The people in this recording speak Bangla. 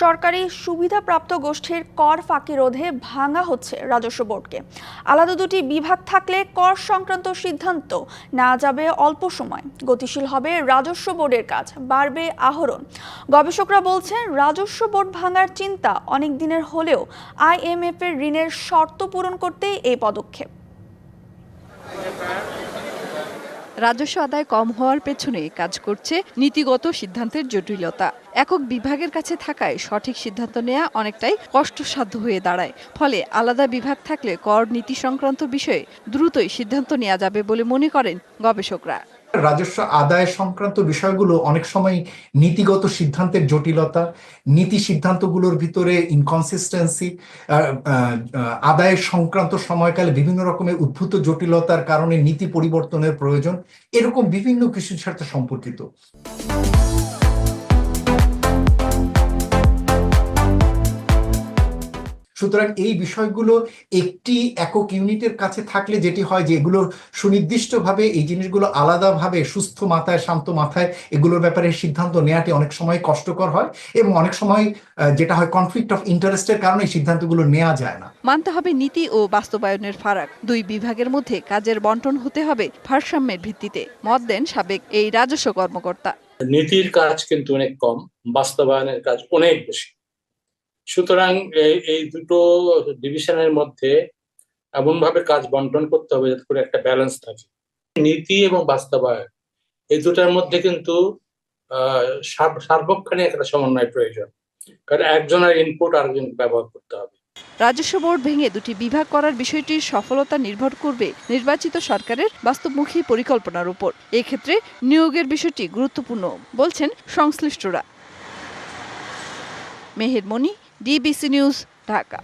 সরকারি সুবিধাপ্রাপ্ত গোষ্ঠীর কর ফাঁকি রোধে ভাঙা হচ্ছে রাজস্ব বোর্ডকে। আলাদা দুটি বিভাগ থাকলে কর সংক্রান্ত সিদ্ধান্ত না যাবে অল্প সময়। গতিশীল হবে রাজস্ব বোর্ডের কাজ, বাড়বে আহরণ। গবেষকরা বলছেন, রাজস্ব বোর্ড ভাঙার চিন্তা অনেক দিনের হলেও আইএমএফ এর ঋণের শর্ত পূরণ করতেই এই পদক্ষেপ। রাজস্ব আদায় কম হওয়ার পেছনে কাজ করছে নীতিগত সিদ্ধান্তের জটিলতা। একক বিভাগের কাছে থাকায় সঠিক সিদ্ধান্ত নেওয়া অনেকটাই কষ্টসাধ্য হয়ে দাঁড়ায়। ফলে আলাদা বিভাগ থাকলে কর নীতি সংক্রান্ত বিষয়ে দ্রুতই সিদ্ধান্ত নেওয়া যাবে বলে মনে করেন গবেষকরা। রাজস্ব আদায় সংক্রান্ত বিষয়গুলো অনেক সময় নীতিগত সিদ্ধান্তের জটিলতা, নীতি সিদ্ধান্তগুলোর ভিতরে ইনকনসিস্টেন্সি আদায় সংক্রান্ত সময়কালে বিভিন্ন রকমের উদ্ভূত জটিলতার কারণে নীতি পরিবর্তনের প্রয়োজন, এরকম বিভিন্ন কিছুর সাথে সম্পর্কিত। সুতরাং এই বিষয়গুলো একটি একক ইউনিটের কাছে থাকলে যেটি হয় যে এগুলো সুনির্দিষ্টভাবে এই জিনিসগুলো আলাদাভাবে সুস্থ মাথায় শান্ত মাথায় এগুলোর ব্যাপারে সিদ্ধান্ত নেওয়াটি অনেক সময় কষ্টকর হয় এবং অনেক সময় যেটা হয় কনফ্লিক্ট অফ ইন্টারেস্টের কারণে সিদ্ধান্তগুলো নেওয়া যায় না। মানতে হবে নীতি ও বাস্তবায়নের ফারাক। দুই বিভাগের মধ্যে কাজের বন্টন হতে হবে ভারসাম্যের ভিত্তিতে। মত দেন সাবেক এই রাজস্ব কর্মকর্তা। নীতির কাজ কিন্তু অনেক কম বাস্তবায়নের কাজ অনেক বেশি। সুতরাং এই দুটো ডিভিশনের মধ্যে এমনভাবে কাজ বন্টন করতে হবে যাতে করে একটা ব্যালেন্স থাকে। নীতি এবং বাস্তবায়ন, এই দুটার মধ্যে কিন্তু আহ সার- সার্বক্ষণিক একটা সমন্বয় প্রয়োজন। কারণ একজনের ইনপুট আরেকজনকে ব্যবহার করতে হবে। রাজস্ব বোর্ড ভেঙে দুটি বিভাগ করার বিষয়টির সফলতা নির্ভর করবে নির্বাচিত সরকারের বাস্তবমুখী পরিকল্পনার উপর। এক্ষেত্রে নিয়োগের বিষয়টি গুরুত্বপূর্ণ বলছেন সংশ্লিষ্টরা। Meher Moni DBC news Dhaka